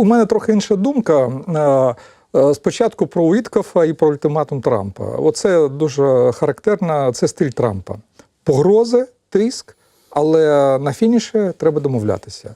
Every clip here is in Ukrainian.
у мене трохи інша думка. Е, е, Спочатку про Уіткофа і про ультиматум Трампа. Оце дуже характерно, це стиль Трампа. Погрози, тиск, але на фініші треба домовлятися.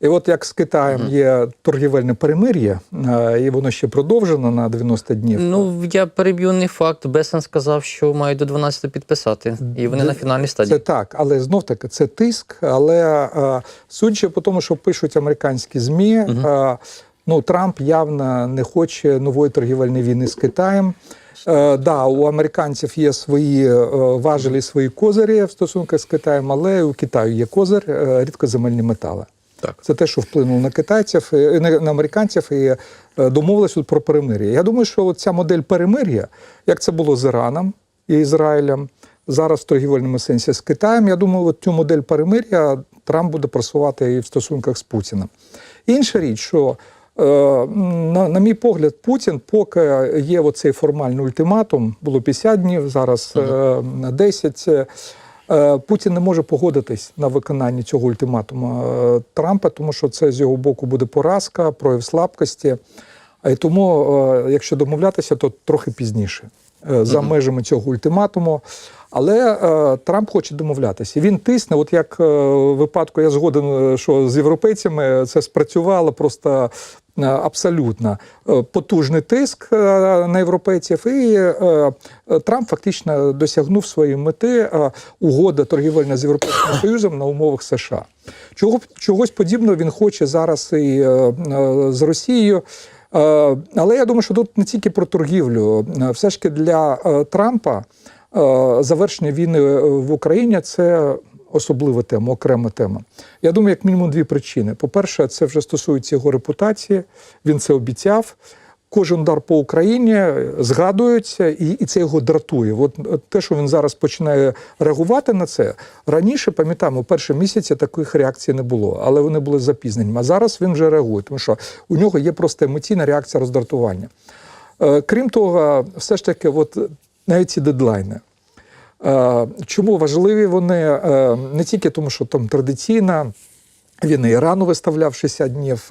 І от як з Китаєм є торгівельне перемир'я, е, і воно ще продовжено на 90 днів. Ну, я переб'ю не факт. Бесен сказав, що мають до 12 підписати, і вони Де- на фінальній Це так, але знов таки це тиск. Але е, судячи по тому, що пишуть американські змі, е, ну Трамп явно не хоче нової торгівельної війни з Китаєм. Е, да, у американців є свої е, важелі, свої козирі в стосунках з Китаєм, але у Китаю є козир е, рідкоземельні метали. Так. Це те, що вплинуло на китайців, е, на американців і е, домовились тут про перемир'я. Я думаю, що ця модель перемир'я, як це було з Іраном і Ізраїлем, зараз в торгівельному сенсі з Китаєм, я думаю, от цю модель перемир'я Трамп буде просувати і в стосунках з Путіним. Інша річ, що е, на, на мій погляд, Путін, поки є оцей формальний ультиматум, було 50 днів, зараз е, 10. Е, Е, Путін не може погодитись на виконання цього ультиматуму е, Трампа, тому що це з його боку буде поразка, прояв слабкості. А й тому, е, якщо домовлятися, то трохи пізніше е, за межами цього ультиматуму. Але е, Трамп хоче домовлятися. Він тисне, от як е, в випадку, я згоден, е, що з європейцями це спрацювало просто е, абсолютно Е, потужний тиск е, на європейців, і е, е, Трамп фактично досягнув своєї мети е, угода торгівельна з Європейським Союзом на умовах США. Чого, чогось подібного він хоче зараз і е, е, з Росією. Е, Але я думаю, що тут не тільки про торгівлю. Е, Все ж таки для е, Трампа е, завершення війни в Україні це особлива тема, окрема тема. Я думаю, як мінімум дві причини. По-перше, це вже стосується його репутації. Він це обіцяв. Кожен удар по Україні згадується, і, і це його дратує. От те, що він зараз починає реагувати на це раніше, пам'ятаємо, перші місяці таких реакцій не було, але вони були запізнені. А зараз він вже реагує, тому що у нього є просто емоційна реакція роздратування. Е, Крім того, все ж таки, от навіть ці дедлайни. Е, Чому важливі вони Е, не тільки тому, що там традиційна він і Ірану виставляв 60 днів.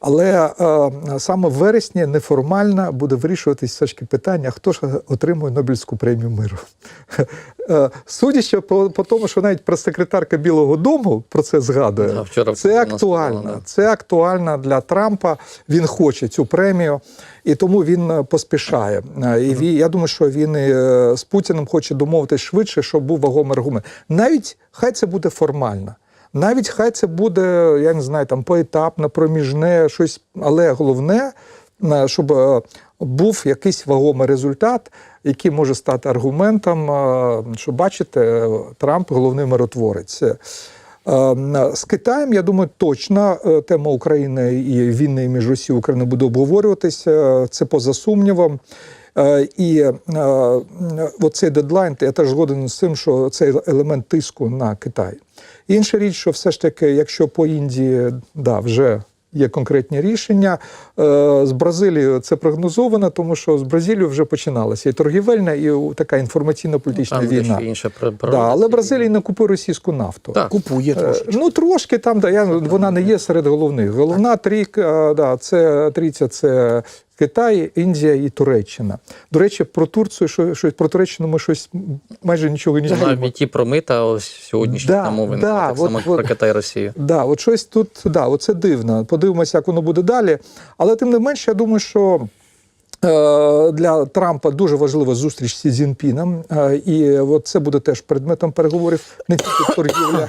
Але е, саме в вересні неформально буде вирішуватись все ж таки питання, хто ж отримує Нобелівську премію миру. Е, Судячи по, по тому, що навіть прес-секретарка Білого Дому про це згадує, Да, вчора це актуально. сказала, да. Це актуально для Трампа. Він хоче цю премію, і тому він е, поспішає. Е, І він, я думаю, що він і з Путіним хоче домовитись швидше, щоб був вагомий аргумент. Навіть хай це буде формально. Навіть хай це буде, я не знаю, там поетапно, проміжне, щось, але головне, е, щоб е, був якийсь вагомий результат, який може стати аргументом, е, що бачите, Трамп головний миротворець. З Китаєм, я думаю, точно тема України і війни між Росією і Україною буде обговорюватися. Це поза сумнівом. Е, І е, оцей дедлайн, я теж згоден з тим, що це елемент тиску на Китай. Інша річ, що все ж таки, якщо по Індії да, вже є конкретні рішення, е, з Бразилією це прогнозовано, тому що з Бразилією вже починалася і торгівельна, і така інформаційно-політична Там війна. ще інша Да, але Бразилія не купує російську нафту. Так. Купує трошки. Ну трошки там, да, я, вона не є серед головних. Головна трійка, да, це трійця це Китай, Індія і Туреччина. До речі, про Турцію, що, щось про Туреччину ми щось майже нічого не чуємо. Навіть про мита ось сьогоднішні Да, намовини, да, так от- само от- про Китай Росію. Да, от щось тут, да, оце дивно. Подивимося, як воно буде далі. Але тим не менше, я думаю, що. е, Для Трампа дуже важлива зустріч з Сі Цзіньпіном, е, і от це буде теж предметом переговорів не тільки торгівля.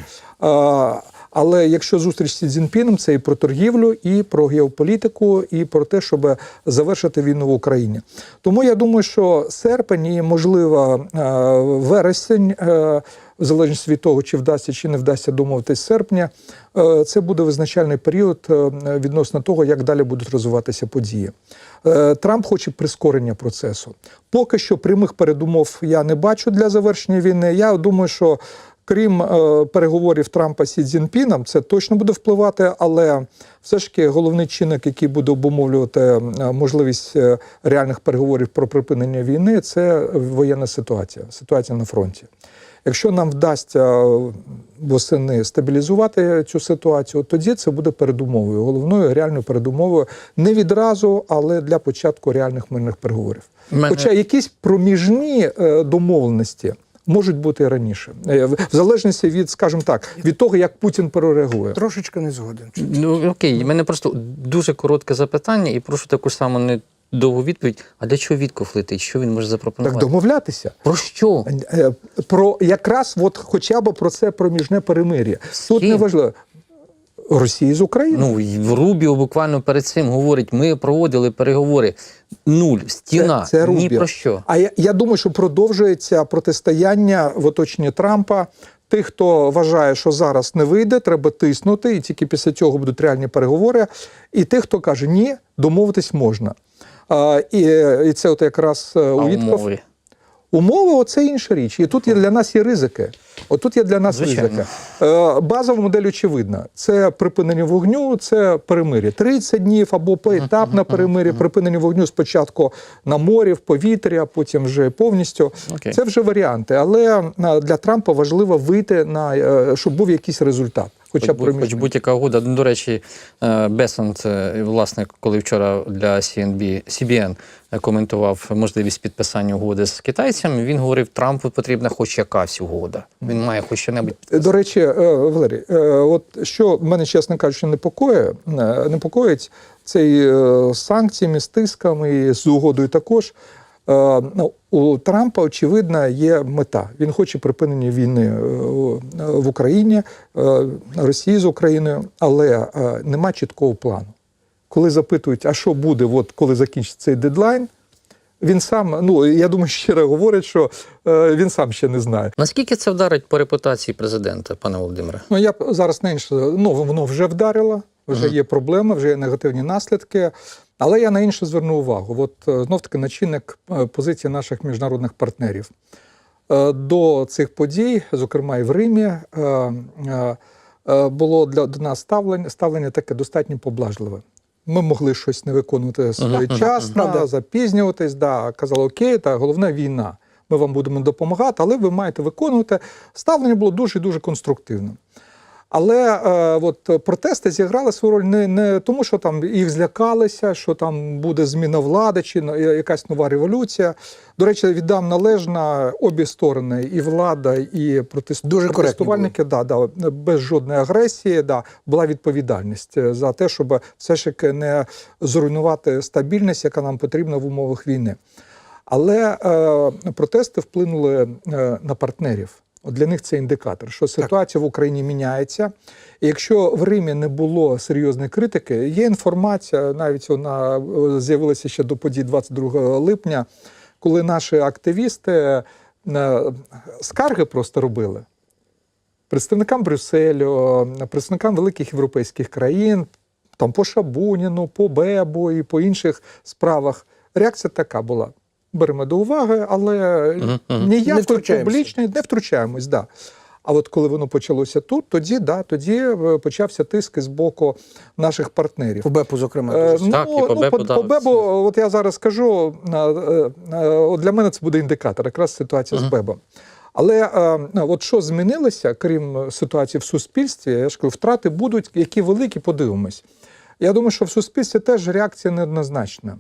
Але якщо зустріч з Цзіньпіном, це і про торгівлю, і про геополітику, і про те, щоб завершити війну в Україні. Тому я думаю, що серпень і, можливо, е, вересень, е, в залежності від того, чи вдасться чи не вдасться домовитись серпня, е, це буде визначальний період відносно того, як далі будуть розвиватися події. Трамп хоче прискорення процесу. Поки що прямих передумов я не бачу для завершення війни. Я думаю, що крім е, переговорів Трампа з Сі це точно буде впливати, але все ж таки головний чинник, який буде обумовлювати е, можливість е, реальних переговорів про припинення війни, це воєнна ситуація, ситуація на фронті. Якщо нам вдасться е, восени стабілізувати цю ситуацію, тоді це буде передумовою, головною реальною передумовою не відразу, але для початку реальних мирних переговорів. Мене- Хоча якісь проміжні домовленості можуть бути і раніше, Е, в залежності від, скажімо так, від того, як Путін перереагує. Трошечки не згоден. Ну окей, в мене просто дуже коротке запитання, і прошу таку саму не довгу відповідь. А для чого Вітков летить? Що він може Так запропонувати? домовлятися. Про що? Е, Про якраз от хоча б про це проміжне перемир'я. Тут не важливо. Росії з Україною. Ну і Рубіо буквально перед цим говорить: ми проводили переговори. Нуль, стіна, Це, це ні про що. А я, я думаю, що продовжується протистояння в оточенні Трампа. Тих, хто вважає, що зараз не вийде, треба тиснути, і тільки після цього будуть реальні переговори. І тих, хто каже, ні, домовитись можна. А, і, і це от якраз е, А у Вітков. умови? Умови це інша річ. І тут є для нас є ризики. Отут є для нас Звичайно. ризики. Е, базова модель очевидна: це припинення вогню, це перемир'я. 30 днів або поетапне перемир'я, припинення вогню спочатку на морі, в повітрі, а потім вже повністю. Окей. Це вже варіанти. Але е, для Трампа важливо вийти на е, щоб був якийсь результат. Хоча б Хоч, будь-яка угода. Ну, До речі, е, Бесант, е, власне, коли вчора для CNB, CBN коментував можливість підписання угоди з китайцями, він говорив, Трампу потрібна хоч якась угода. Він має хоч що-небудь. До речі, е, Валерій, е, от що мене, чесно кажучи, непокоїть, е, непокоїть це і е, з санкціями, з тисками, і з угодою також. Е, Ну, у Трампа, очевидно, є мета. Він хоче припинення війни е, в Україні, е, Росії з Україною, але е, нема чіткого плану. Коли запитують, а що буде, от коли закінчиться цей дедлайн, він сам, ну я думаю, щиро говорить, що е, він сам ще не знає. Наскільки це вдарить по репутації президента, пане Володимире? Ну я зараз на інше, ну воно вже вдарило, вже є проблеми, вже є негативні наслідки. Але я на інше зверну увагу. От знов таки начинник е, позиції наших міжнародних партнерів. Е, До цих подій, зокрема і в Римі, е, е, е, було для до нас ставлення, ставлення таке достатньо поблажливе. Ми могли щось не виконувати своєчасно, Правда. запізнюватись, да, казали, окей, та головне війна. Ми вам будемо допомагати, але ви маєте виконувати. Ставлення було дуже дуже конструктивним. Але е, от протести зіграли свою роль не, не тому, що там їх злякалися, що там буде зміна влади чи якась нова революція. До речі, віддам належна обі сторони, і влада, і протест... Дуже протестувальники, да, да, без жодної агресії, да, була відповідальність е, за те, щоб все ж таки не зруйнувати стабільність, яка нам потрібна в умовах війни. Але е, протести вплинули е, на партнерів. От для них це індикатор, що ситуація в Україні міняється. І якщо в Римі не було серйозної критики, є інформація, навіть вона е, з'явилася ще до подій 22 липня, коли наші активісти е, скарги просто робили представникам Брюсселю, представникам великих європейських країн, там по Шабуніну, по Бебу і по інших справах. Реакція така була. Беремо до уваги, але мгм. Не ніякої публічної не втручаємось. Да. А от коли воно почалося тут, тоді да, тоді е, почався тиск з боку наших партнерів. По БЕПу, зокрема. Е, дуже. Так, і по Бебу, по, да, по Бебу, от я зараз скажу, е, е, от для мене це буде індикатор, якраз ситуація з Бебом. Але е, от що змінилося, крім ситуації в суспільстві, я ж кажу, втрати будуть, які великі, подивимось. Я думаю, що в суспільстві теж реакція неоднозначна.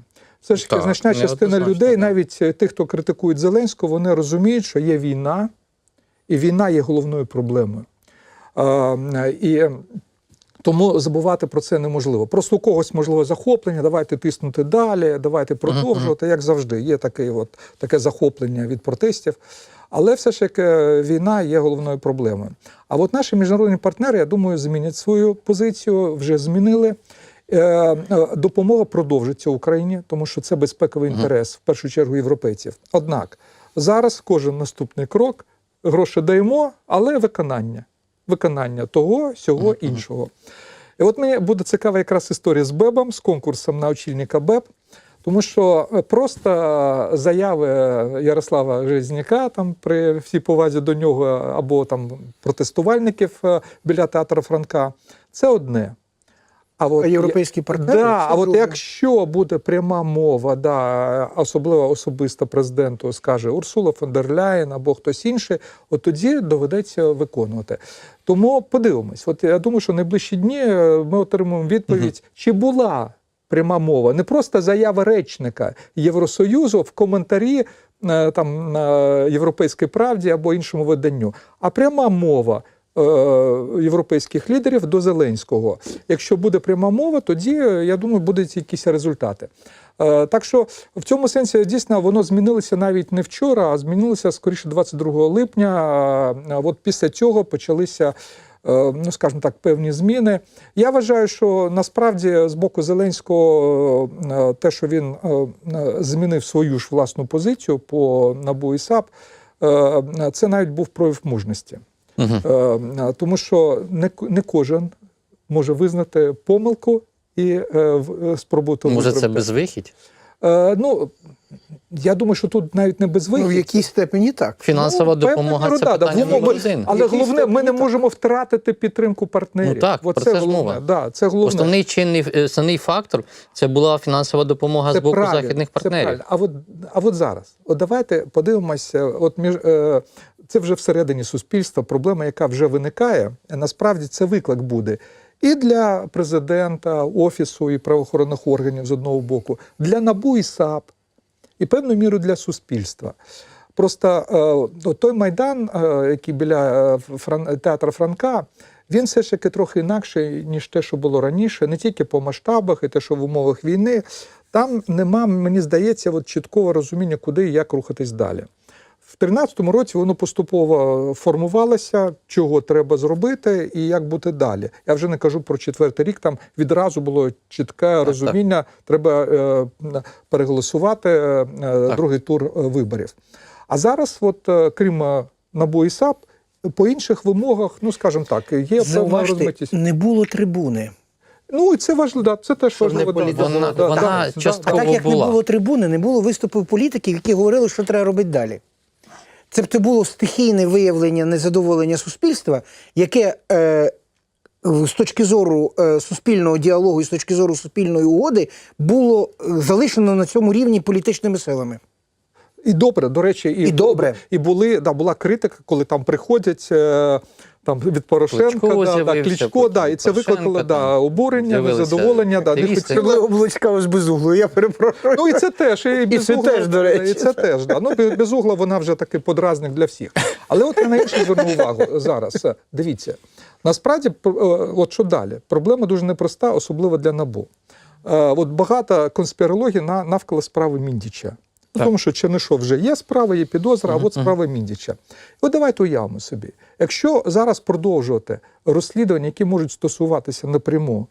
Все ж таки, Так, значна частина людей, так. навіть е, тих, хто критикують Зеленського, вони розуміють, що є війна, і війна є головною проблемою. Е, І тому забувати про це неможливо. Просто у когось можливо захоплення, давайте тиснути далі, давайте продовжувати, як завжди. Є таке, от, таке захоплення від протестів. Але все ж таки війна є головною проблемою. А от наші міжнародні партнери, я думаю, змінять свою позицію, вже змінили. Е, е, Допомога продовжиться Україні, тому що це безпековий інтерес, в першу чергу, європейців. Однак зараз кожен наступний крок гроші даємо, але виконання. Виконання того, сього, іншого. І от мені буде цікава якраз історія з Бебом, з конкурсом на очільника БЕБ. Тому що е, просто заяви Ярослава Железняка, там при всій повазі до нього, або там протестувальників біля театру Франка, це одне. А, от, європейські партнери Да, а от якщо буде пряма мова, да, особливо особисто президенту скаже Урсула фон дер Ляєн або хтось інший, от тоді доведеться виконувати. Тому подивимось. От я думаю, що найближчі дні е, ми отримаємо відповідь, чи була пряма мова, не просто заява речника Євросоюзу в коментарі е, там на Європейській правді або іншому виданню, а пряма мова. Е, Європейських лідерів до Зеленського. Якщо буде пряма мова, тоді е, я думаю, будуть якісь результати. Е, Так що в цьому сенсі дійсно воно змінилося навіть не вчора, а змінилося скоріше 22 липня. От після цього почалися. Ну, скажімо так, певні зміни. Я вважаю, що насправді з боку Зеленського те, що він змінив свою ж власну позицію по НАБУ і САП, це навіть був прояв мужності. Угу. Тому що не, не кожен може визнати помилку і е, в- е, спробувати Може, це безвихідь? Е, Ну, я думаю, що тут навіть не Ну, в безвихідь. якійсь степені так. Фінансова Ну, допомога це да, да, питання в номер один. Але головне, ми не так. можемо втратити підтримку партнерів. Ну так, От про це це ж головне. мова. Да, це головне. Основний чинний основний фактор це була фінансова допомога з боку правильно, західних це партнерів. правильно. А от, а от зараз, от давайте подивимося, от між е, це вже всередині суспільства, проблема, яка вже виникає. Насправді це виклик буде і для президента, офісу і правоохоронних органів з одного боку, для НАБУ і САП, і певною мірою для суспільства. Просто е, той майдан, е, який біля е, театра Франка, він все ж таки трохи інакший, ніж те, що було раніше, не тільки по масштабах, і те, що в умовах війни. Там нема, мені здається, от чіткого розуміння, куди і як рухатись далі. В 2013 році воно поступово формувалося, чого треба зробити і як бути далі. Я вже не кажу про четвертий рік. Там відразу було чітке розуміння, треба е, переголосувати е, е, другий тур е, виборів. А зараз, от е, крім НАБУ і САП, по інших вимогах, ну скажімо так, є певна розмитість. не було трибуни. Ну і це важливо, да, це теж Щоб важливо. да, да, Вона- да, вона да, да, частково А так як була. не було трибуни, не було виступів політиків, які говорили, що треба робити далі. Це було стихійне виявлення незадоволення суспільства, яке е, з точки зору е, суспільного діалогу і з точки зору суспільної угоди було е, залишено на цьому рівні політичними силами. І добре, до речі, і, І добре. І були, да, була критика, коли там приходять е, там, від Порошенка, Кличко да, да, Кличко, да, і це викликало да, обурення, незадоволення. Да, не хотіли. Облачка ось без углу, я перепрошую. Ну і це теж, і, без це угла, теж, до речі. І це теж, да. Ну, без, без угла вона вже такий подразник для всіх. Але от я на інше зверну увагу зараз. Е, Дивіться, насправді, е, от що далі? Проблема дуже непроста, особливо для НАБУ. Е, От багато конспірології на, навколо справи Міндіча. Ну, Тому що Чернишов вже є справа, є підозра, а от справа Міндіча. От давайте уявимо собі, якщо зараз продовжувати розслідування, які можуть стосуватися напряму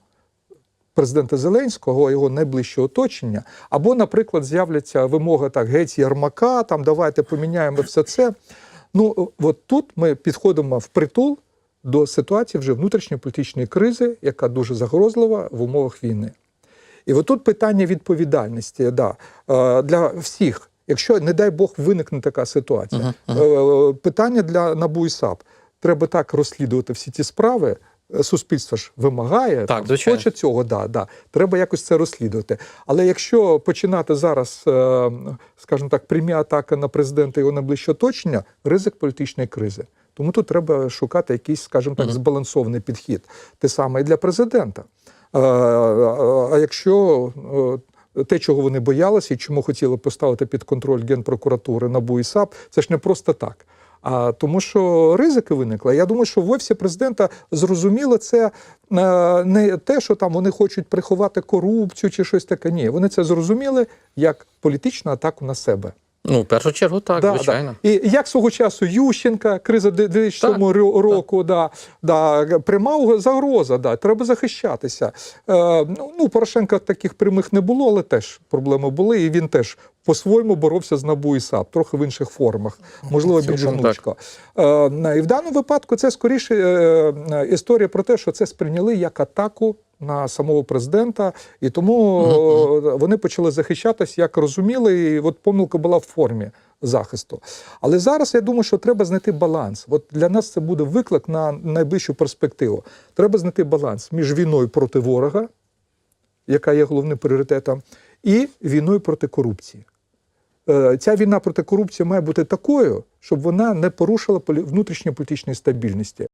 президента Зеленського, його найближче оточення, або, наприклад, з'являться вимоги так, геть Єрмака, там давайте поміняємо все це. Ну, от тут ми підходимо в притул до ситуації вже внутрішньої політичної кризи, яка дуже загрозлива в умовах війни. І отут питання відповідальності да, е, для всіх. Якщо, не дай Бог, виникне така ситуація, Е, питання для НАБУ і САП. Треба так розслідувати всі ті справи. е, Суспільство ж вимагає, Так, там, хоче цього, да, да. треба якось це розслідувати. Але якщо починати зараз, е, скажімо так, прямі атаки на президента і його найближче оточення, ризик політичної кризи. Тому тут треба шукати якийсь, скажімо так, збалансований підхід. Те саме і для президента. А а якщо е, те, чого вони боялися і чому хотіли поставити під контроль Генпрокуратури НАБУ і САП, це ж не просто так. А тому, що ризики виникли. Я думаю, що в офісі президента зрозуміло це е, не те, що там вони хочуть приховати корупцію чи щось таке. Ні, вони це зрозуміли як політичну атаку на себе. Ну, в першу чергу, так, Да, звичайно. Да. І як свого часу Ющенка, криза 2007 ро- року, да, да, пряма загроза, да, треба захищатися. Е, ну, Порошенка таких прямих не було, але теж проблеми були, і він теж по-своєму боровся з НАБУ і САП, трохи в інших формах, можливо, більш гнучко. Е, і в даному випадку це скоріше е, е, історія про те, що це сприйняли як атаку на самого президента, і тому е, вони почали захищатись, як розуміли, і от помилка була в формі. захисту. Але зараз я думаю, що треба знайти баланс. От для нас це буде виклик на найближчу перспективу. Треба знайти баланс між війною проти ворога, яка є головним пріоритетом, і війною проти корупції. Е, Ця війна проти корупції має бути такою, щоб вона не порушила полі- внутрішньополітичної стабільності.